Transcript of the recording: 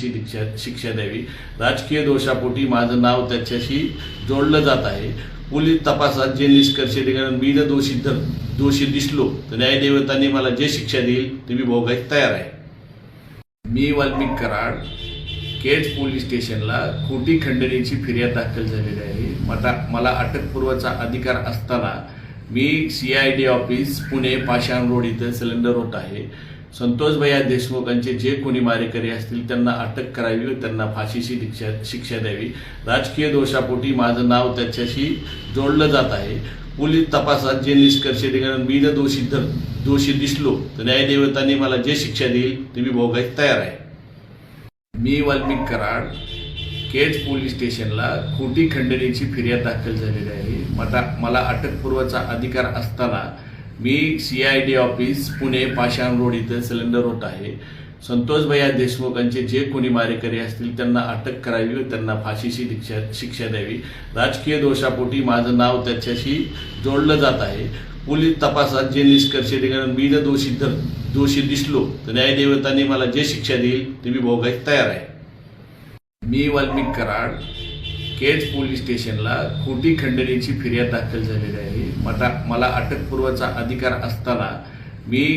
शिक्षा शिक्षा द्यावी. राजकीय दोषापोटी माझं नाव त्याच्याशी जोडलं जात आहे. पोलीस तपासात जे निष्कर्ष निघाले मी जर दोषी धर दोषी दिसलो तर न्यायदेवतांनी मला जे शिक्षा देईल ते मी भोगायला तयार आहे. मी वाल्मिक कराड केज पोलीस स्टेशनला खोटी खंडणीची फिर्याद दाखल झालेली आहे. मला मला अटकपूर्वाचा अधिकार असताना मी C I D office Pune Pashan road इथं सिलेंडर होत आहे. संतोष भैया देशमुखांचे जे कोणी मारेकरी असतील त्यांना अटक करावी व त्यांना फाशीची शिक्षा शिक्षा द्यावी. राजकीय दोषापोटी माझं नाव त्याच्याशी जोडलं जात आहे. पोलीस तपासात जे निष्कर्ष कारण मी जर दोषी धर दोषी दिसलो तर न्यायदेवतांनी मला जे शिक्षा देईल ते मी भोगायला तयार आहे. मी वाल्मिक कराड केज पोलीस स्टेशनला खोटी खंडणीची फिर्याद दाखल झालेली आहे. मला मला अटकपूर्वाचा अधिकार असताना मी C I D office Pune Pashan road इथं सिलेंडर होत आहे. संतोष भैया देशमुखांचे जे कोणी मारेकरी असतील त्यांना अटक करावी व त्यांना फाशीची शिक्षा शिक्षा द्यावी. राजकीय दोषापोटी माझं नाव त्याच्याशी जोडलं जात आहे. पोलीस तपासात जे निष्कर्ष निघाले मी जर दोषी धर दोषी दिसलो तर न्यायदेवतांनी मला जे शिक्षा देईल ते मी भोगायला तयार आहे. मी वाल्मिक कराड केज पोलीस स्टेशनला खोटी खंडणीची फिर्याद दाखल झालेली आहे. मला मला अटकपूर्वाचा अधिकार असताना मी